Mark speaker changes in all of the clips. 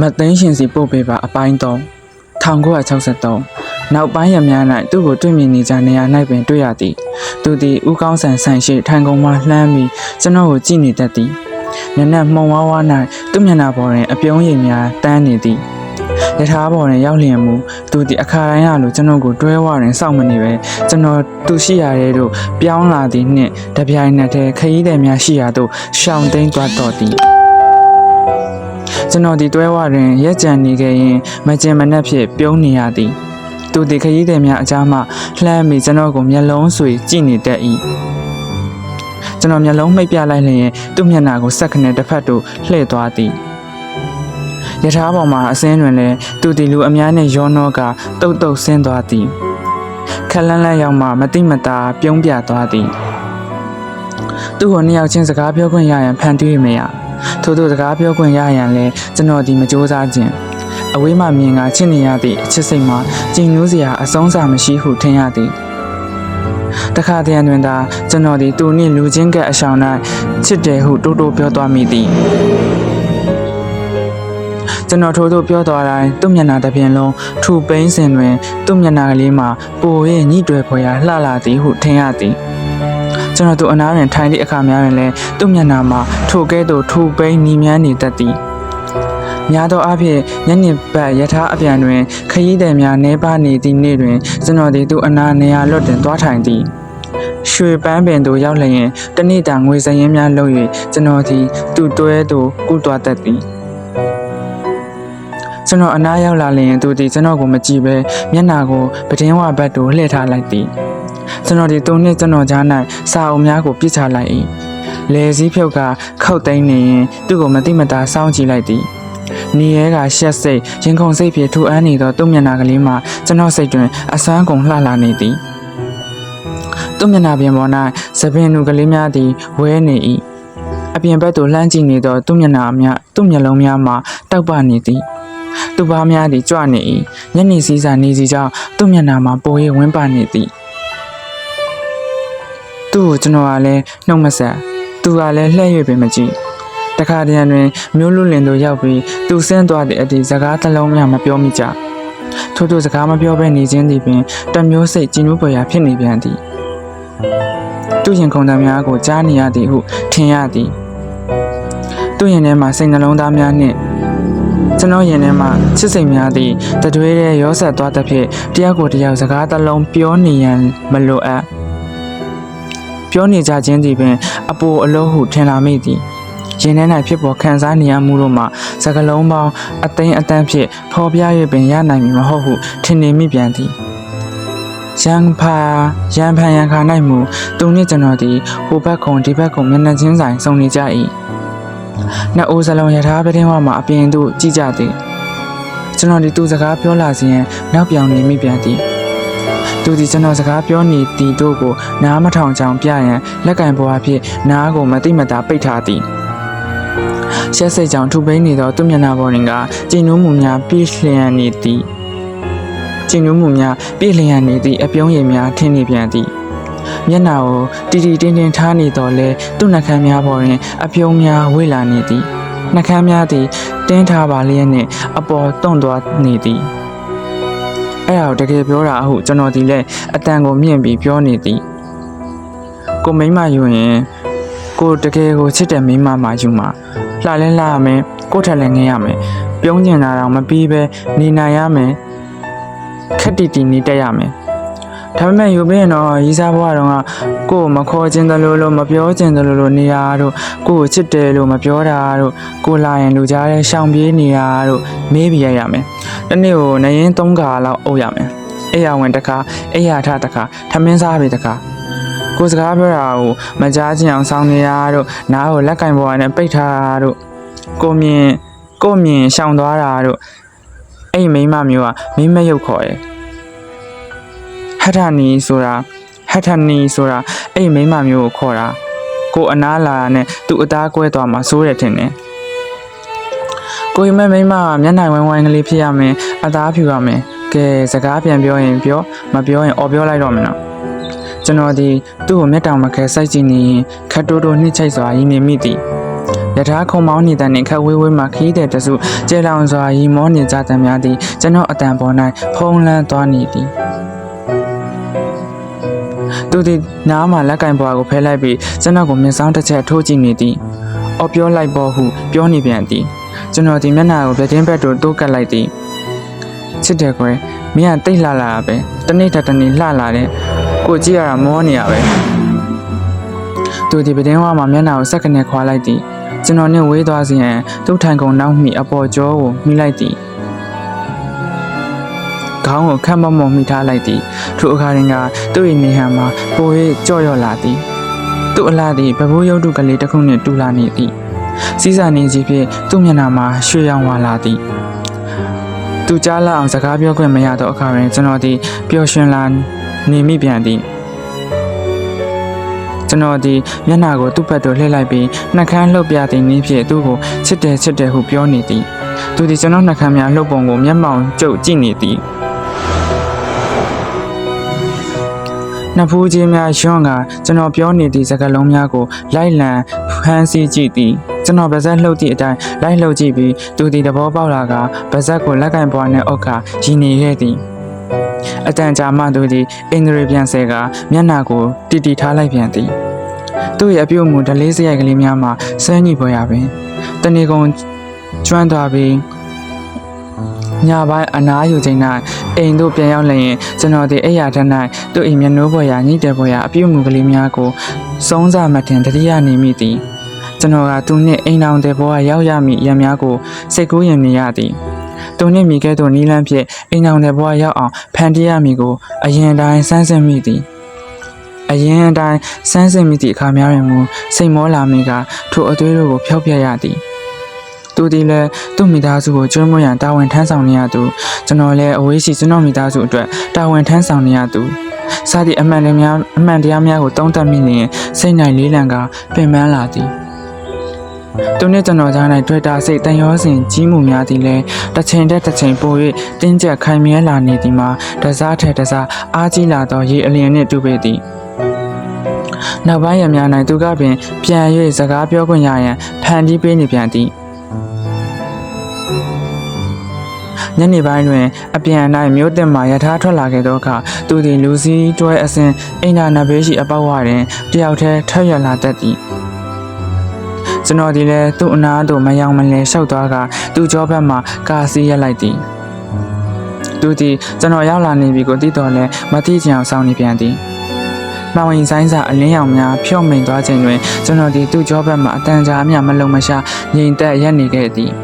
Speaker 1: မသိန်းရှင်စီပို့ပေးပါအပိုင်း3 1963နောက်ပိုင်းရများ၌သူ့ကိုတွေ့မြင်နေကြနေရာ၌ပင်တွေ့ရသည်သူသည်ဦးကောင်းဆန်ဆန်ရှိထိုင်ကုန်မှလှမ်းပြီးကျွန်တော်ကိုကြည့်နေတတ်သည်မျက်နှာမှုံဝါးဝါး၌သူ့မျက်နှာပေါ်တွင်အပြုံးရည်များတန်းနေသည်ယထာပေါ်တွင်ရောက်လျင်မူသူသည်အခါတိုင်းရလိုကျွန်တော်ကိုတွဲဝတွင်စောင့်မနေပဲကျွန်တော်သူရှိရတဲ့တို့ပြောင်းလာသည်နှင့်တပြိုင်နက်တည်းခရီးသည်များရှိရာသို့ရှောင်သိမ်းသွားတော်သည် ကျွန်တော်ဒီတွဲဝတွင်ရက်ကြံနေခဲ့ရင်မကျင်မနှက်ဖြစ်ပြုံးနေရသည်သူဒီခရီးသည်များအကြားမှလှမ်းပြီးကျွန်တော်ကိုမျက်လုံးဆွေကြည့်နေတတ်၏ကျွန်တော်မျက်လုံးမှိတ်ပြလိုက်လျင်သူ့မျက်နှာကိုစက်ခနဲ့တစ်ဖက်သို့လှည့်သွားသည်ယထာပေါ်မှာအစင်းတွင်လည်းသူဒီလူအများနဲ့ရောနှောကတုတ်တုတ်ဆင်းသွားသည်ခက်လန်းလန်းရောက်မှမတိမတာပြုံးပြသွားသည်သူ့ကိုနှစ်ယောက်ချင်းစကားပြောခွင့်ရရန်ဖန်တီးမရ ထို့သောစကားပြောခွင့်ရရန်လဲကျွန်တော်ဒီမကြိုးစားခြင်းအဝေးမှမြင်ကချစ်နေရသည့်အချစ်စိတ်မှာကြည်နူးစရာအဆုံးစာမရှိဟုထင်ရသည်တခါတည်းတွင်သာကျွန်တော်ဒီသူနှင့်လူချင်းကပ်အဆောင်၌ချစ်တယ်ဟုတိုးတိုးပြောသွားမိသည်ကျွန်တော်ထိုးထိုးပြောသွားတိုင်းသူ့မျက်နှာတစ်ပြင်လုံးထူပိန်းစင်တွင်သူ့မျက်နှာကလေးမှာပိုရဲ့ညှိတွယ်ဖွယ်ရာလှလာသည်ဟုထင်ရသည် ကျွန်တော်တို့အနားတွင်ထိုင်သည့်အခါများတွင်လည်းသူ့မျက်နှာမှာထိုကဲ့သို့ထူပိန်းနီမြန်းနေတတ်သည်များသောအားဖြင့်ညနေပတ်ယထာအပြန်တွင်ခရီးသည်များနေပါနေသည့်နေ့တွင်ကျွန်တော်သည်သူ့အနားနေရာလွတ်တွင်သွားထိုင်သည်ရွှေပန်းပင်သို့ရောက်လျင်တနေ့တာငွေစရင်များလုပ်၍ကျွန်တော်သည်သူ့တွဲသို့ကူးသွားတတ်သည်ကျွန်တော်အနားရောက်လာလျင်သူသည်ကျွန်တော်ကိုမကြည့်ဘဲမျက်နှာကိုပတင်းဝဘက်သို့လှည့်ထားလိုက်သည် ကျွန်တော်ဒီတုံးနဲ့ကျွန်တော်ကြား၌စာအုပ်များကိုပြစ်ချလိုက်၏လေစည်းဖြုတ်ကခောက်သိမ်းနေရင်သူ့ကိုမတိမတာစောင့်ကြည့်လိုက်သည်နေရဲကရှက်စိတ်ရင်ခုန်စိတ်ဖြင့်ထူအန်းနေသောသူ့မျက်နှာကလေးမှာကျွန်တော်စိတ်တွင်အစွမ်းကုန်လှလာနေသည်သူ့မျက်နှာပြင်ပေါ်၌သပင်လူကလေးများသည်ဝဲနေ၏အပြင်ဘက်သို့လှမ်းကြည့်နေသောသူ့မျက်နှာများသူ့မျက်လုံးများမှာတောက်ပနေသည်သူ့ဘားများသည်ကြွနေ၏ညနေစည်းစာနေစီကြောင့်သူ့မျက်နှာမှာပို၍ဝန်းပါနေသည် သူ့ကိုကျွန်တော်ကလည်းနှုတ်မဆက်သူကလည်းလှည့်၍ပင်မကြည့်တခါတည်းတွင်မျိုးလူလင်တို့ရောက်ပြီးသူဆင်းသွားတဲ့အသည့်စကားတစ်လုံးများမပြောမိကြထို့ထို့စကားမပြောဘဲနေခြင်းသည်ပင်တမျိုးစိတ်ကြည်နူးပွေရာဖြစ်နေပြန်သည်သူ့ရင်ခုန်တံများကိုကြားနေရသည်ဟုထင်ရသည်သူ့ရင်ထဲမှာစိတ်နှလုံးသားများနှင့်ကျွန်တော်ရင်ထဲမှာချစ်စိတ်များသည့်တတွေးတဲ့ရောဆက်သွားသဖြင့်တယောက်ကိုတယောက်စကားတစ်လုံးပြောနေရန်မလိုအပ် ပြောနေကြခြင်းသည်ပင်အပိုအလုံးဟုထင်လာမိသည်ရင်ထဲ၌ဖြစ်ပေါ်ခံစားနေရမှုတို့မှာစကလုံးပေါင်းအသိမ်းအတန်းဖြင့်ဖော်ပြ၍ပင်ရနိုင်မည်မဟုတ်ဟုထင်နေမိပြန်သည်ရန်ဖာရန်ဖန်ရန်ခါ၌မူသူနှင့်ကျွန်တော်သည်ဟိုဘက်ခုံဒီဘက်ခုံမျက်နှာချင်းဆိုင်စုံနေကြ၏နှစ်အိုးစလုံးယထာပတင်းဝမှာအပြင်သို့ကြည့်ကြသည်ကျွန်တော်ဒီသူစကားပြောလာစဉ်နောက်ပြောင်နေမိပြန်သည် သူဒီကျွန်တော်စကားပြောနေသည်တို့ကိုနားမထောင်ချောင်ပြရန်လက်ကင်ပေါ်အဖြစ်နားကိုမတိမတာပိတ်ထားသည်ရှက်စိတ်ကြောင့်ထူပိန်းနေသောသူ့မျက်နှာပေါ်တွင်ကကျင်နူးမှုများပြည့်လျံနေသည်ကျင်နူးမှုများပြည့်လျံနေသည့်အပြုံးရည်များထင်းနေပြန်သည်မျက်နှာကိုတီတီတင်းတင်းထားနေတော့လဲသူ့နှာခမ်းများပေါ်တွင်အပြုံးများဝေလာနေသည်နှာခမ်းများသည်တင်းထားပါလျက်နှင့်အပေါ်တွန့်သွားနေသည် အဲ့ဒါကိုတကယ်ပြောတာအဟုကျွန်တော်ဒီလက်အတန်ကိုမြင့်ပြီးပြောနေသည်ကိုမိမယူရင်ကိုတကယ်ကိုချစ်တဲ့မိမမှယူမှာလှလဲလှရမယ်ကိုထက်လည်းငင်းရမယ်ပြုံးကျင်တာတော့မပြီးပဲနေနိုင်ရမယ်ခက်တီတီနေတက်ရမယ် ဒါပေမဲ့ယူပြီးရင်တော့ရီးစားဘွားတော့ကကို့ကိုမခေါ်ခြင်းတလို့လို့မပြောခြင်းတလို့လို့နေရတို့ကို့ကိုချစ်တယ်လို့မပြောတာတို့ကိုလာရင်လူကြားတဲ့ရှောင်ပြေးနေရတို့မေးပြရရမယ်တစ်နေ့ကိုနရင်၃ခါလောက်အုပ်ရမယ်။အိယာဝင်တစ်ခါအိယာထတစ်ခါထမင်းစားပြီတစ်ခါကိုယ်စကားပြောတာကိုမကြားချင်အောင်စောင်းနေရတို့နားကိုလက်ကင်ပေါ်ကနေပိတ်ထားတာတို့ကိုမြင်ကိုမြင်ရှောင်သွားတာတို့အဲ့ဒီမိန်းမမျိုးကမိန်းမရုပ်ခေါ်တယ် ဟထနီဆိုတာဟထနီဆိုတာအဲ့ဒီမိန်းမမျိုးကိုခေါ်တာကိုအနားလာတာနဲ့သူ့အသားကွဲသွားမှစိုးတယ်ထင်တယ်ကိုရင်မမိန်းမကမျက်နှာဝိုင်းဝိုင်းကလေးဖြစ်ရမယ်အသားဖြူရမယ်ကဲစကားပြန်ပြောရင်ပြောမပြောရင်အော်ပြောလိုက်တော့မယ်နော်ကျွန်တော်ဒီသူ့ကိုမျက်တောင်မခဲစိုက်ကြည့်နေရင်ခတ်တိုးတိုးနှိမ့်ချိုက်စွာရင်းနေမိသည်ယထာခုံမောင်းနေတဲ့နှင့်ခက်ဝေးဝေးမှခီးတဲ့တစုကျေလောင်စွာရီမောနေကြတဲ့များသည်ကျွန်တော်အတန်ပေါ်၌ဖုံးလန်းသွားနေသည် သူသည်နားမှလက်ကင်ပွားကိုဖဲလိုက်ပြီးကျွန်တော်ကိုမျက်စောင်းတစ်ချက်ထိုးကြည့်နေသည်။အော်ပြောလိုက်ပေါ်ဟုပြောနေပြန်သည်။ကျွန်တော်ဒီမျက်နှာကိုပြတင်းဘက်သို့တိုးကပ်လိုက်သည်။ချစ်တယ်ကွယ်မင်းကတိတ်လှလာတာပဲ။တနေ့တစ်တနေ့လှလာတဲ့ကိုကြည့်ရတာမောနေရပဲ။သူဒီပြတင်းဝါမှာမျက်နှာကိုစက္ကနဲ့ခွာလိုက်သည်။ကျွန်တော်နဲ့ဝေးသွားစီရင်သူ့ထိုင်ကုန်နောက်မိအပေါ်ကျောကိုမိလိုက်သည်။ ခေါင်းကိုခက်မမောမိထားလိုက်သည်ထိုအခါရင်ကသူ့၏နေဟံမှာပို၍ကြော့ရော့လာသည်သူ့အလားသည်ဗဘိုးရုပ်တုကလေးတစ်ခုနှင့်တူလာနေသည်စီးစာနေကြီးဖြင့်သူ့မျက်နှာမှာရွှေရောင်ဝါလာသည်သူကြားလာအောင်စကားပြောခွင့်မရသောအခါတွင်ကျွန်တော်သည်ပျော်ရွှင်လာနေမိပြန်သည်ကျွန်တော်ဒီမျက်နှာကိုသူ့ဘက်သို့လှည့်လိုက်ပြီးနှာခမ်းလှုပ်ပြသည့်နည်းဖြင့်သူ့ကိုချစ်တယ်ချစ်တယ်ဟုပြောနေသည်သူဒီကျွန်တော်နှာခမ်းများလှုပ်ပုံကိုမျက်မှောင်ကျုပ်ကြည့်နေသည် နှစ်ဖူးချင်းများရွံ့ကကျွန်တော်ပြောနေသည့်စကားလုံးများကိုလိုက်လံဖမ်းဆီးကြည့်သည်ကျွန်တော်ဗဇက်လှုပ်သည့်အတိုင်းလိုက်လှုပ်ကြည့်ပြီးသူသည်သဘောပေါက်လာကဗဇက်ကိုလက်ကင်ပွားနှင့်အုတ်ခါရည်နေခဲ့သည်အတန်ကြာမှသူသည်အင်္ဂရိပြန်ဆဲကမျက်နှာကိုတီတီထားလိုက်ပြန်သည်သူ့ရဲ့အပြုတ်မူဒလေးစရိုက်ကလေးများမှာဆဲညိပေါ်ရပင်တဏီကုံကျွမ်းသွားပြီး ညပိုင်းအနားယူချိန်၌အိမ်သို့ပြန်ရောက်လျင်ကျွန်တော်ဒီအိယာထက်၌သူ့အိမ်မျက်နှိုးပေါ်ရာညှိတဲ့ပေါ်ရာအပြုတ်မူကလေးများကိုစုံးစားမှထင်တတိယနေမိသည်ကျွန်တော်ကသူနှင့်အိမ်အောင်တဲ့ဘောကရောက်ရမည့်ရံများကိုစိတ်ကူးရင်မြင်ရသည်သူနှင့်မိခဲ့သောနီလန်းဖြင့်အိမ်အောင်တဲ့ဘောကရောက်အောင်ဖန်တီးရမည်ကိုအရင်တိုင်းစမ်းစစ်မိသည်အရင်အတိုင်းစမ်းစစ်မိသည့်အခါများတွင်မူစိတ်မောလာမိကထိုအသွေးတို့ကိုဖျောက်ပြရသည် သူဒီလည်းသူ့မိသားစုကိုကျွမ်းမွေးရန်တာဝန်ထမ်းဆောင်နေရသူကျွန်တော်လည်းအဝေးရှိကျွန်တော်မိသားစုအတွက်တာဝန်ထမ်းဆောင်နေရသူစသည့်အမှန်တရားများအမှန်တရားများကိုတုံးတက်မိလျင်စိတ်နိုင်လေးလံကပင်ပန်းလာသည်သူနှင့်ကျွန်တော်ကြား၌တွေ့တာစိတ်တန်ရောစဉ်ကြီးမှုများသည်လည်းတစ်ချိန်တည်းတစ်ချိန်ပို၍တင်းကျပ်ခိုင်မြဲလာနေသည်မှာတစားထက်တစားအားကြီးလာသောရေအလျင်နှင့်တူပေသည်နောက်ပိုင်းရများ၌သူကပင်ပြန်၍စကားပြောခွင့်ရရန်ဖန်တီးပေးနေပြန်သည် ညနေပိုင်းတွင်အပြန်၌မြို့တင်မှရထားထွက်လာခဲ့သောအခါသူသည်လူစည်းတွဲအစဉ်အိမ်နာနဘေးရှိအပေါက်ဝတွင်တယောက်တည်းထပ်ရလာတတ်သည်ကျွန်တော်ဒီလည်းသူ့အနားသို့မယောင်မလဲလျှောက်သွားကသူ့ကြောဘက်မှကာစီးရက်လိုက်သည်သူသည်ကျွန်တော်ရောက်လာနေပြီကိုသိတော်လဲမသိချင်အောင်စောင့်နေပြန်သည်။မောင်ရင်ဆိုင်စာအလင်းရောင်များဖြော့မိန်သွားခြင်းတွင်ကျွန်တော်ဒီသူ့ကြောဘက်မှအတန်ကြာအမြမလုံမရှာငြိမ်သက်ရက်နေခဲ့သည်။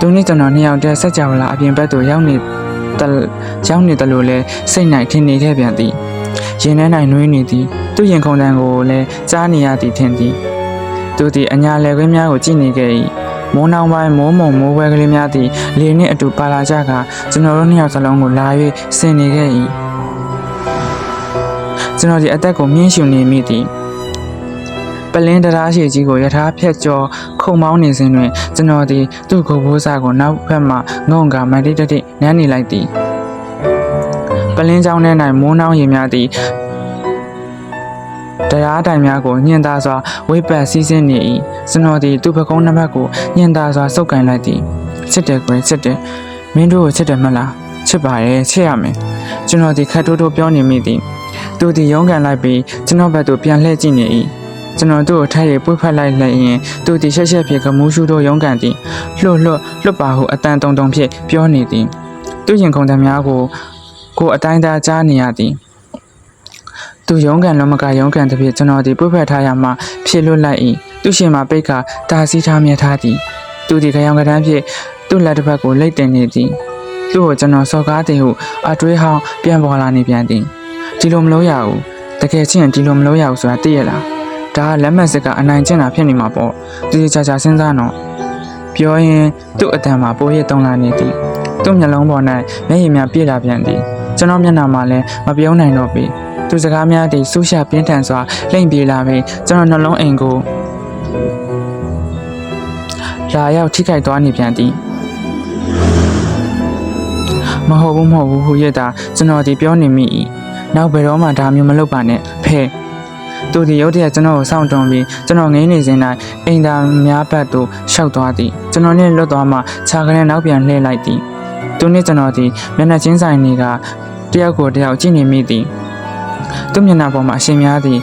Speaker 1: သူနှင့်ကျွန်တော်နှစ်ယောက်တည်းဆက်ကြဝဠာအပြင်ဘက်သို့ရောက်နေတရောက်နေတယ်လို့လဲစိတ်၌ထင်နေခဲ့ပြန်သည်။ရင်ထဲ၌နှွေးနေသည်သူ့ရင်ခုန်တန်ကိုလည်းကြားနေရသည်ထင်သည်။သူသည်အညာလယ်ခွင်းများကိုကြည့်နေခဲ့၏။မိုးနှောင်းပိုင်းမိုးမုံမိုးဝဲကလေးများသည်လေနှင့်အတူပါလာကြကကျွန်တော်တို့နှစ်ယောက်စလုံးကိုလာ၍ဆင်နေခဲ့၏။ကျွန်တော်ဒီအသက်ကိုမြင့်ရှင်နေမိသည်ပလင်းတရားရှိကြီးကိုယထာဖြတ်ကျော် ခုံမောင်းနေစဉ်တွင်ကျွန်တော်ဒီသူ့ကိုယ်ဘိုးစားကိုနောက်ဘက်မှငုံကမတိတတိနမ်းနေလိုက်သည်ပလင်းချောင်းထဲ၌မိုးနှောင်းရင်များသည်တရားတိုင်များကိုညှင်သာစွာဝိပတ်စီးဆင်းနေ၏ကျွန်တော်သည်သူ့ပကုံးနှစ်ဖက်ကိုညှင်သာစွာစုပ်ကန်လိုက်သည်ချစ်တယ်ကွယ်ချစ်တယ်မင်းတို့ကိုချစ်တယ်မလားချစ်ပါရဲ့ချစ်ရမယ်ကျွန်တော်ဒီခတ်တိုးတိုးပြောနေမိသည်သူဒီရုံးကန်လိုက်ပြီးကျွန်တော်ဘက်သို့ပြန်လှည့်ကြည့်နေ၏ ကျွန်တော်တို့အထက်ရေပွေ့ဖက်လိုက်လိုက်ရင်သူဒီရှက်ရှက်ဖြစ်ကမူးရှူတို့ရုံးကန်သည်လှုပ်လှုပ်လှုပ်ပါဟုအတန်တုံတုံဖြင့်ပြောနေသည်သူရင်ခုန်တံများကိုကိုအတိုင်းသားကြားနေရသည်သူရုံးကန်လုံးမကရုံးကန်တစ်ပြည့်ကျွန်တော်ဒီပွေ့ဖက်ထားရမှဖြစ်လွတ်လိုက်၏သူရှင်မှာပိတ်ကတာစီထားမြဲထားသည်သူဒီခရောင်ကတန်းဖြင့်သူ့လက်တစ်ဖက်ကိုလိတ်တင်နေသည်သူ့ကိုကျွန်တော်စော်ကားသည်ဟုအတွေးဟောင်းပြန်ပေါ်လာနေပြန်သည်ဒီလိုမလို့ရဘူးတကယ်ချင်းဒီလိုမလို့ရဘူးဆိုတာသိရလား ဒါကလက်မှတ်စစ်ကအနိုင်ကျင့်တာဖြစ်နေမှာပေါ့ဒီချာချာစဉ်းစားတော့ပြောရင်သူ့အတန်မှာပိုးရတုံလာနေသည်သူ့မျက်လုံးပေါ်၌မျက်ရည်များပြည့်လာပြန်သည်ကျွန်တော်မျက်နှာမှာလည်းမပြောနိုင်တော့ပြီသူစကားများသည်ဆူရှာပြင်းထန်စွာလိမ့်ပြေလာပြီးကျွန်တော်နှလုံးအိမ်ကိုလာရောက်ထိခိုက်သွားနေပြန်သည်မဟုတ်ဘူးမဟုတ်ဘူးဟူရတာကျွန်တော်ဒီပြောနေမိ၏နောက်ဘယ်တော့မှဒါမျိုးမလုပ်ပါနဲ့ဖဲ သူသူဒီရုတ်တရက်ကျွန်တော်ကိုစောင့်တွန်းပြီးကျွန်တော်ငင်းနေစဉ်တိုင်းအိမ်သာများဘက်သို့ရှောက်သွားသည်ကျွန်တော်နဲ့လွတ်သွားမှခြာကနေနောက်ပြန်လှည့်လိုက်သည်သူနှင့်ကျွန်တော်သည်မျက်နှာချင်းဆိုင်နေကတယောက်ကိုတယောက်ကြည့်နေမိသည်သူမျက်နှာပေါ်မှာအရှင်များသည်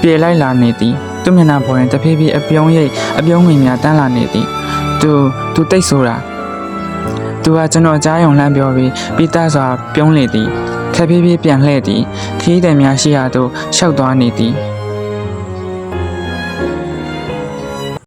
Speaker 1: ပြေလိုက်လာနေသည်သူမျက်နှာပေါ်တွင်တဖြည်းဖြည်းအပြုံးရိပ်အပြုံးငွေများတန်းလာနေသည်သူသူတိတ်ဆိုတာသူကကျွန်တော်ကြားယုံလမ်းပြောပြီးပိသားစွာပြုံးလေသည် ခက်ပြေးပြေးပြန်လှည့်သည်ခီးတယ်များရှိရာသို့ရှောက်သွားနေသည်